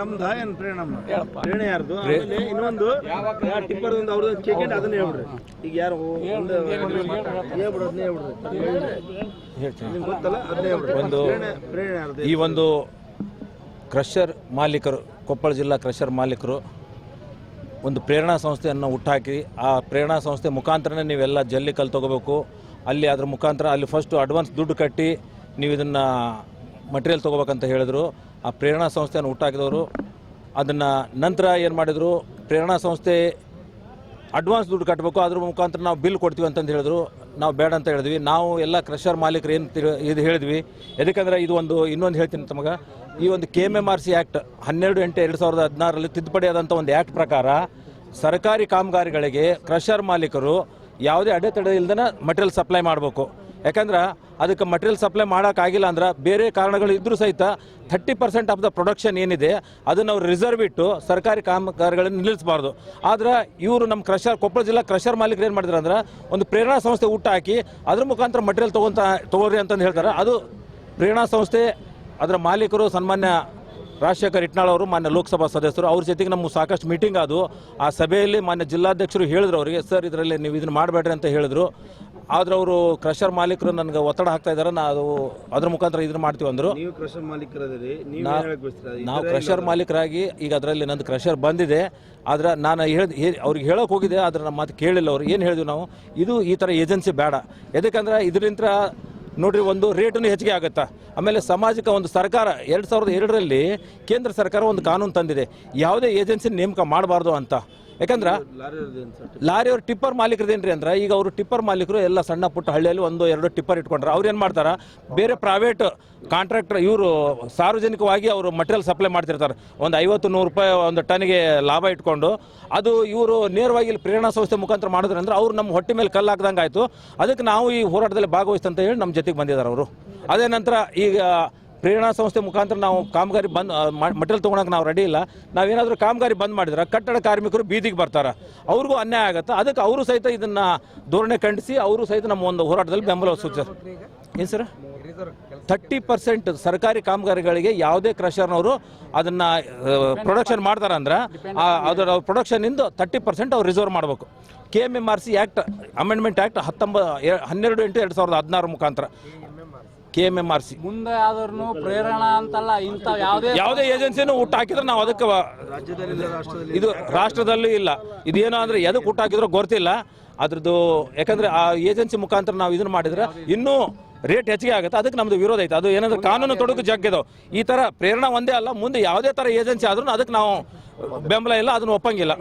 ನಿಮ್ದ ಏನ್ ಪ್ರೇರಣಾ ಪ್ರೇರಣೆ ಯಾರ್ದು? ಆಮೇಲೆ ಇನ್ನೊಂದು ಟಿಪ್ಪರ್ ಒಂದು ಅವ್ರದ್ದು ಕೇಕೆಂಡ್ ಅದನ್ನ ಹೇಳ್ಬಿಡ್ರಿ. ಈಗ ಯಾರು ಹೇಳ್ಬಿಡು ಅದನ್ನೇ ಹೇಳ್ಬಿಡ್ರಿ. ನಿಮ್ಗೆ ಗೊತ್ತಲ್ಲ? ಅದನ್ನೇ ಹೇಳ್ಬಿಡ್ರಿ. ಒಂದು ಪ್ರೇರಣೆ ಪ್ರೇರಣೆ ಯಾರ್ದು? ಈ ಒಂದು ಕ್ರಷರ್ ಮಾಲೀಕರು ಕೊಪ್ಪಳ ಜಿಲ್ಲಾ ಕ್ರಷರ್ ಮಾಲೀಕರು ಒಂದು ಪ್ರೇರಣಾ ಸಂಸ್ಥೆಯನ್ನು ಹುಟ್ಟಾಕಿ ಆ ಪ್ರೇರಣಾ ಸಂಸ್ಥೆ ಮುಖಾಂತರನೇ ನೀವೆಲ್ಲ ಜಲ್ಲಿ ಕಲ್ ತೊಗೋಬೇಕು. ಅಲ್ಲಿ ಅದ್ರ ಮುಖಾಂತರ ಅಲ್ಲಿ ಫಸ್ಟು ಅಡ್ವಾನ್ಸ್ ದುಡ್ಡು ಕಟ್ಟಿ ನೀವು ಇದನ್ನು ಮಟೀರಿಯಲ್ ತೊಗೋಬೇಕಂತ ಹೇಳಿದರು. ಆ ಪ್ರೇರಣಾ ಸಂಸ್ಥೆಯನ್ನು ಹುಟ್ಟಾಕಿದವರು. ಅದನ್ನು ನಂತರ ಏನು ಮಾಡಿದರು? ಪ್ರೇರಣಾ ಸಂಸ್ಥೆ ಅಡ್ವಾನ್ಸ್ ದುಡ್ಡು ಕಟ್ಟಬೇಕು ಅದ್ರ ಮುಖಾಂತರ ನಾವು ಬಿಲ್ ಕೊಡ್ತೀವಿ ಅಂತಂದು ಹೇಳಿದ್ರು. ನಾವು ಬೇಡ ಅಂತ ಹೇಳಿದ್ವಿ. ನಾವು ಎಲ್ಲ ಕ್ರಷರ್ ಮಾಲೀಕರು ಏನು ಇದು ಹೇಳಿದ್ವಿ. ಯಾಕಂದರೆ ಇದು ಒಂದು, ಇನ್ನೊಂದು ಹೇಳ್ತೀನಿ ತಮಗೆ ಈ ಒಂದು K M M R C act ಹನ್ನೆರಡು ಎಂಟು ಎರಡು ಸಾವಿರದ ಹದಿನಾರರಲ್ಲಿ ತಿದ್ದುಪಡಿ ಆದಂಥ ಒಂದು ಆ್ಯಕ್ಟ್ ಪ್ರಕಾರ ಸರ್ಕಾರಿ ಕಾಮಗಾರಿಗಳಿಗೆ ಕ್ರಷರ್ ಮಾಲೀಕರು ಯಾವುದೇ ಅಡೆತಡೆ ಇಲ್ದನ ಮಟೀರಿಯಲ್ ಸಪ್ಲೈ ಮಾಡಬೇಕು. ಯಾಕಂದ್ರೆ ಅದಕ್ಕೆ ಮಟೀರಿಯಲ್ ಸಪ್ಲೈ ಮಾಡೋಕ್ಕಾಗಿಲ್ಲ ಅಂದ್ರೆ ಬೇರೆ ಕಾರಣಗಳು ಇದ್ದರೂ ಸಹಿತ thirty percent of the production ಏನಿದೆ, ಅದನ್ನು ಅವ್ರು ರಿಸರ್ವ್ ಇಟ್ಟು ಸರ್ಕಾರಿ ಕಾಮಗಾರಿಗಳನ್ನು ನಿಲ್ಲಿಸಬಾರ್ದು. ಆದ್ರೆ ಇವರು ನಮ್ಮ ಕ್ರಷರ್ ಕೊಪ್ಪಳ ಜಿಲ್ಲಾ ಕ್ರಷರ್ ಮಾಲೀಕರು ಏನು ಮಾಡಿದ್ರು ಅಂದ್ರೆ ಒಂದು ಪ್ರೇರಣಾ ಸಂಸ್ಥೆ ಊಟ ಹಾಕಿ ಅದ್ರ ಮುಖಾಂತರ ಮಟೀರಿಯಲ್ ತೊಗೊಂತ, ತೊಗೋರಿ ಅಂತಂದು ಹೇಳ್ತಾರೆ. ಅದು ಪ್ರೇರಣಾ ಸಂಸ್ಥೆ, ಅದರ ಮಾಲೀಕರು ಸನ್ಮಾನ್ಯ ರಾಜಶೇಖರ್ ಇಟ್ನಾಳ್ ಅವರು, ಮಾನ್ಯ ಲೋಕಸಭಾ ಸದಸ್ಯರು, ಅವ್ರ ಜೊತೆಗೆ ನಮ್ಮ ಸಾಕಷ್ಟು ಮೀಟಿಂಗ್ ಅದು ಆ ಸಭೆಯಲ್ಲಿ ಮಾನ್ಯ ಜಿಲ್ಲಾಧ್ಯಕ್ಷರು ಹೇಳಿದ್ರು ಅವರಿಗೆ, ಸರ್, ಇದರಲ್ಲಿ ನೀವು ಇದನ್ನು ಮಾಡಬೇಡ್ರಿ ಅಂತ ಹೇಳಿದ್ರು. ಆದ್ರೆ ಅವರು ಕ್ರಷರ್ ಮಾಲೀಕರು ನನಗೆ ಒತ್ತಡ ಹಾಕ್ತಾ ಇದ್ದಾರೆ ನಾವು ಅದ್ರ ಮುಖಾಂತರ ಇದನ್ನ ಮಾಡ್ತೀವಿ ಅಂದ್ರು. ನೀವು ಕ್ರಷರ್ ಮಾಲೀಕರದಿರಿ ನೀವು ನಾ- ಹೇಳಕ್ ಬಯಸ್ತೀರಾ? ಈ ನಾವು ಥರ ಕ್ರಷರ್ ಮಾಲೀಕರಾಗಿ ಈಗ ಅದರಲ್ಲಿ ನಂದು ಕ್ರಷರ್ ಬಂದಿದೆ ಆದ್ರೆ ನಾನು ಹೇಳ ಹೇ- ಅವ್ರಿಗೆ ಹೇಳೋಕೆ ಹೋಗಿದೆ ಆದ್ರೆ ನಮ್ಮ ಮಾತು ಕೇಳಿಲ್ಲ ಅವ್ರು. ಏನು ಹೇಳಿದ್ವಿ ನಾವು? ಇದು ಈ ಥರ ಏಜೆನ್ಸಿ ಬೇಡ. ಯಾಕಂದ್ರೆ ಇದರಿಂದ ನೋಡ್ರಿ ಒಂದು ರೇಟನ್ನು ಹೆಚ್ಚಿಗೆ ಆಗುತ್ತಾ? ಆಮೇಲೆ ಸಮಾಜಕ್ಕೆ ಒಂದು ಸರ್ಕಾರ ಎರಡು ಸಾವಿರದ ಎರಡರಲ್ಲಿ ಕೇಂದ್ರ ಸರ್ಕಾರ ಒಂದು ಕಾನೂನು ತಂದಿದೆ. ಯಾವುದೇ ಏಜೆನ್ಸಿ ನೇಮಕ ಮಾಡಬಾರ್ದು ಅಂತ. ಯಾಕಂದ್ರೆ ಲಾರಿ ಅವ್ರದ್ದು ಏನ್ ಸರ್? ಲಾರಿ ಅವ್ರ ಟಿಪ್ಪರ್ ಮಾಲೀಕರದೇನ್ರಿ ಅಂದ್ರೆ ಈಗ ಅವರು ಟಿಪ್ಪರ್ ಮಾಲೀಕರು ಎಲ್ಲ ಸಣ್ಣ ಪುಟ್ಟ ಹಳ್ಳಿಯಲ್ಲಿ ಒಂದು ಎರಡು ಟಿಪ್ಪರ್ ಇಟ್ಕೊಂಡ್ರೆ. ಅವ್ರು ಏನು ಮಾಡ್ತಾರೆ ಬೇರೆ ಪ್ರೈವೇಟ್ ಕಾಂಟ್ರಾಕ್ಟರ್ ಇವರು ಸಾರ್ವಜನಿಕವಾಗಿ ಅವರು ಮಟೀರಿಯಲ್ ಸಪ್ಲೈ ಮಾಡ್ತಿರ್ತಾರೆ. ಒಂದು ಐವತ್ತು ನೂರು ರೂಪಾಯಿ ಒಂದು ಟನ್ಗೆ ಲಾಭ ಇಟ್ಕೊಂಡು ಅದು ಇವರು ನೇರವಾಗಿ ಇಲ್ಲಿ ಪ್ರೇರಣಾ ಸಂಸ್ಥೆ ಮುಖಾಂತರ ಮಾಡಿದ್ರಂದ್ರೆ ಅವ್ರು ನಮ್ಮ ಹೊಟ್ಟೆ ಮೇಲೆ ಕಲ್ಲು ಹಾಕ್ದಂಗೆ ಆಯಿತು. ಅದಕ್ಕೆ ನಾವು ಈ ಹೋರಾಟದಲ್ಲಿ ಭಾಗವಹಿಸ್ತಂತ ಹೇಳಿ ನಮ್ಮ ಜೊತೆಗೆ ಬಂದಿದ್ದಾರೆ ಅವರು. ಅದೇ ನಂತರ ಈಗ ಪ್ರೇರಣಾ ಸಂಸ್ಥೆ ಮುಖಾಂತರ ನಾವು ಕಾಮಗಾರಿ ಬಂದ್ ಮಟೀರಿಯಲ್ ತೊಗೊಳಕ್ಕೆ ನಾವು ರೆಡಿ ಇಲ್ಲ. ನಾವೇನಾದರೂ ಕಾಮಗಾರಿ ಬಂದ್ ಮಾಡಿದ್ರೆ ಕಟ್ಟಡ ಕಾರ್ಮಿಕರು ಬೀದಿಗೆ ಬರ್ತಾರೆ. ಅವ್ರಿಗೂ ಅನ್ಯಾಯ ಆಗುತ್ತೆ? ಅದಕ್ಕೆ ಅವರು ಸಹಿತ ಇದನ್ನ ಧೋರಣೆ ಖಂಡಿಸಿ, ಅವರು ಸಹಿತ ನಮ್ಮ ಒಂದು ಹೋರಾಟದಲ್ಲಿ ಬೆಂಬಲ ಸೂಚಿಸ್ತಾರೆ ಏನು ಸರ್? ಥರ್ಟಿ ಪರ್ಸೆಂಟ್ ಸರ್ಕಾರಿ ಕಾಮಗಾರಿಗಳಿಗೆ ಯಾವುದೇ ಕ್ರಷರ್ನವರು ಅದನ್ನ ಪ್ರೊಡಕ್ಷನ್ ಮಾಡ್ತಾರೆ ಅಂದ್ರೆ ಅದರ ಪ್ರೊಡಕ್ಷನ್ ಇಂದ ತರ್ಟಿ ಪರ್ಸೆಂಟ್ ಅವ್ರು ರಿಸರ್ವ್ ಮಾಡಬೇಕು. K M M R C act amendment act ಹತ್ತೊಂಬ ಹನ್ನೆರಡು ಎಂಟು ಎರಡು ಸಾವಿರದ ಹದಿನಾರು ಮುಖಾಂತರ. K M M R C ಮುಂದೆ ಆದ್ರೂ ಪ್ರೇರಣಾ ಅಂತಲ್ಲ ಇಂಥ ಯಾವುದೇ ಯಾವುದೇ ಏಜೆನ್ಸಿನೂ ಊಟ ಹಾಕಿದ್ರೆ ನಾವು ಅದಕ್ಕೆ ಇದು ರಾಜ್ಯದಲ್ಲಿ ರಾಷ್ಟ್ರದಲ್ಲಿ ಇದು ರಾಷ್ಟ್ರದಲ್ಲೂ ಇಲ್ಲ. ಇದೇನೋ ಅಂದ್ರೆ ಎದಕ್ಕೆ ಊಟ ಹಾಕಿದ್ರೋ ಗೊತ್ತಿಲ್ಲ. ಅದ್ರದ್ದು ಯಾಕಂದ್ರೆ ಆ ಏಜೆನ್ಸಿ ಮುಖಾಂತರ ನಾವು ಇದನ್ನ ಮಾಡಿದ್ರೆ ಇನ್ನೂ ರೇಟ್ ಹೆಚ್ಚಿಗೆ ಆಗುತ್ತೆ. ಅದಕ್ಕೆ ನಮ್ದು ವಿರೋಧ ಐತೆ. ಅದು ಏನಂದ್ರೆ ಕಾನೂನು ತೊಡಕು ಜಗ್ಗದು ಈ ತರ ಪ್ರೇರಣಾ ಒಂದೇ ಅಲ್ಲ. ಮುಂದೆ ಯಾವುದೇ ತರ ಏಜೆನ್ಸಿ ಆದ್ರೂ ಅದಕ್ಕೆ ನಾವು ಬೆಂಬಲ ಇಲ್ಲ. ಅದನ್ನ ಒಪ್ಪಂಗಿಲ್ಲ.